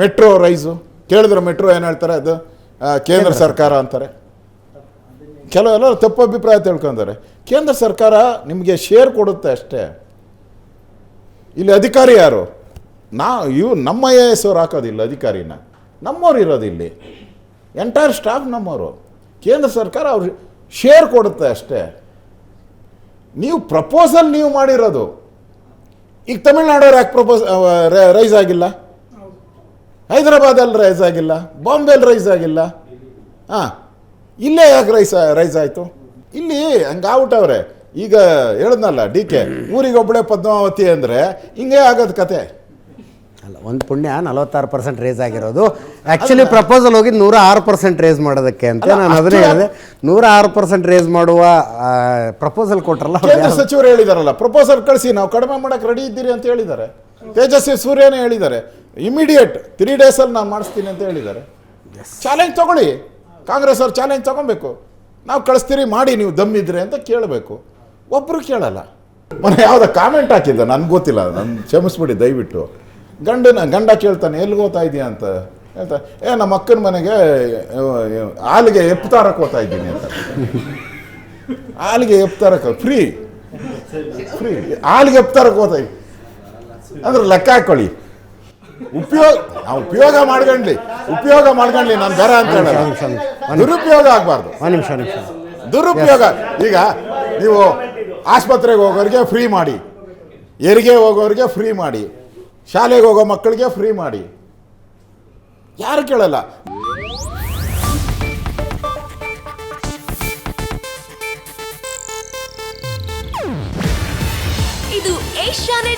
Metro rice ಕೇಳಿದ್ರೆ metro ಏನು ಹೇಳ್ತಾರೆ ಅದು? ಕೇಂದ್ರ ಸರ್ಕಾರ ಅಂತಾರೆ. ಕೆಲವೆಲ್ಲ ತಪ್ಪು ಅಭಿಪ್ರಾಯ ತಿಳ್ಕೊಂತಾರೆ. ಕೇಂದ್ರ ಸರ್ಕಾರ ನಿಮಗೆ ಶೇರ್ ಕೊಡುತ್ತೆ ಅಷ್ಟೇ. ಇಲ್ಲಿ ಅಧಿಕಾರಿ ಯಾರು? ನಾ ಇವು ನಮ್ಮ ಐ ಎ ಎಸ್ ಅವ್ರು ಹಾಕೋದಿಲ್ಲ ಅಧಿಕಾರಿನ. ನಮ್ಮವ್ರು ಇರೋದು ಇಲ್ಲಿ. ಎಂಟೈರ್ ಸ್ಟಾಫ್ ನಮ್ಮವರು. ಕೇಂದ್ರ ಸರ್ಕಾರ ಅವ್ರು ಶೇರ್ ಕೊಡುತ್ತೆ ಅಷ್ಟೇ. ನೀವು ಪ್ರಪೋಸಲ್ ನೀವು ಮಾಡಿರೋದು. ಈಗ ತಮಿಳ್ನಾಡವ್ರು ಯಾಕೆ ಪ್ರಪೋಸ್ ರೈಸ್ ಆಗಿಲ್ಲ? ಹೈದರಾಬಾದಲ್ಲಿ ರೈಸ್ ಆಗಿಲ್ಲ ಬಾಂಬೆಲಿ ರೈಸ್ ಆಗಿಲ್ಲ. ಹಾಂ ಇಲ್ಲೇ ಯಾಕೆ ರೈಸ್ ರೈಸ್ ಆಯಿತು? ಇಲ್ಲಿ ಹಂಗಾಗ್ಬಿಟ್ಟವ್ರೆ ಈಗ ಹೇಳಿದ್ನಲ್ಲ ಡಿ ಕೆ ಊರಿಗೊಬ್ಬಳೆ ಪದ್ಮಾವತಿ ಅಂದರೆ ಹಿಂಗೆ ಆಗೋದು ಕತೆ. ಅಲ್ಲ ಒಂದು ಪುಣ್ಯ ನಲವತ್ತಾರು ಪರ್ಸೆಂಟ್ ರೇಸ್ ಆಗಿರೋದು. ಆ್ಯಕ್ಚುಲಿ ಪ್ರಪೋಸಲ್ ಹೋಗಿ ನೂರ ಆರು ಪರ್ಸೆಂಟ್ ರೇಸ್ ಮಾಡೋದಕ್ಕೆ ಅಂತ ನಾನು ಅದನ್ನೇ ಹೇಳಿದೆ. ನೂರ ಆರು ಪರ್ಸೆಂಟ್ ರೇಸ್ ಮಾಡುವ ಪ್ರಪೋಸಲ್ ಕೊಟ್ರಲ್ಲ ಅವ್ರು ಕೇಂದ್ರ ಸಚಿವರು ಹೇಳಿದಾರಲ್ಲ ಪ್ರಪೋಸಲ್ ಕಳಿಸಿ ನಾವು ಕಡಿಮೆ ಮಾಡೋಕ್ಕೆ ರೆಡಿ ಇದ್ದೀರಿ ಅಂತ ಹೇಳಿದ್ದಾರೆ. ತೇಜಸ್ವಿ ಸೂರ್ಯನೇ ಹೇಳಿದ್ದಾರೆ. ಇಮಿಡಿಯೇಟ್ ತ್ರೀ ಡೇಸಲ್ಲಿ ನಾನು ಮಾಡಿಸ್ತೀನಿ ಅಂತ ಹೇಳಿದ್ದಾರೆ. ಚಾಲೆಂಜ್ ತಗೊಳ್ಳಿ. ಕಾಂಗ್ರೆಸ್ ಅವ್ರು ಚಾಲೆಂಜ್ ತಗೊಬೇಕು ನಾವು ಕಳಿಸ್ತೀರಿ ಮಾಡಿ ನೀವು ದಮ್ಮಿದ್ರೆ ಅಂತ ಕೇಳಬೇಕು. ಒಬ್ಬರು ಕೇಳಲ್ಲ. ಮೊನ್ನೆ ಯಾವುದೋ ಕಾಮೆಂಟ್ ಹಾಕಿದ್ದ ನನ್ಗೆ ಗೊತ್ತಿಲ್ಲ ನನ್ನ ಕ್ಷಮಿಸ್ಬಿಡಿ ದಯವಿಟ್ಟು. ಗಂಡನ ಗಂಡ ಕೇಳ್ತಾನೆ ಎಲ್ಲಿಗೆ ಹೋಗ್ತಾ ಇದೀಯ? ಅಂತ ಹೇಳ್ತಾ ಏ ನಮ್ಮ ಅಕ್ಕನ ಮನೆಗೆ ಹಾಲಿಗೆ ಎಪ್ತಾರಕ್ಕೆ ಹೋಗ್ತಾ ಇದ್ದೀನಿ ಅಂತ. ಹಾಲಿಗೆ ಎಪ್ತಾರಕ್ಕೆ ಫ್ರೀ ಫ್ರೀ ಹಾಲಿಗೆ ಎಪ್ತಾರಕ್ಕೆ ಹೋಗ್ತಾ ಇದ್ದೀನಿ. ಅಂದ್ರೆ ಲೆಕ್ಕ ಹಾಕೊಳ್ಳಿ. ಉಪಯೋಗ ನಾವು ಉಪಯೋಗ ಮಾಡ್ಕೊಂಡ್ಲಿ. ಉಪಯೋಗ ಮಾಡ್ಕೊಂಡ್ಲಿ ನಾನು ಬೇರೆ ಅಂತ ಹೇಳಲ್ಲ. ದುರುಪಯೋಗ ಆಗಬಾರ್ದು. ಒಂದು ನಿಮಿಷ ನಿಮಿಷ. ದುರುಪಯೋಗ. ಈಗ ನೀವು ಆಸ್ಪತ್ರೆಗೆ ಹೋಗೋರಿಗೆ ಫ್ರೀ ಮಾಡಿ. ಹೆರಿಗೆ ಹೋಗೋರಿಗೆ ಫ್ರೀ ಮಾಡಿ. ಶಾಲೆಗೆ ಹೋಗೋ ಮಕ್ಕಳಿಗೆ ಫ್ರೀ ಮಾಡಿ. ಯಾರು ಕೇಳಲ್ಲ. ಇದು ಏಷ್ಯಾನೆಟ್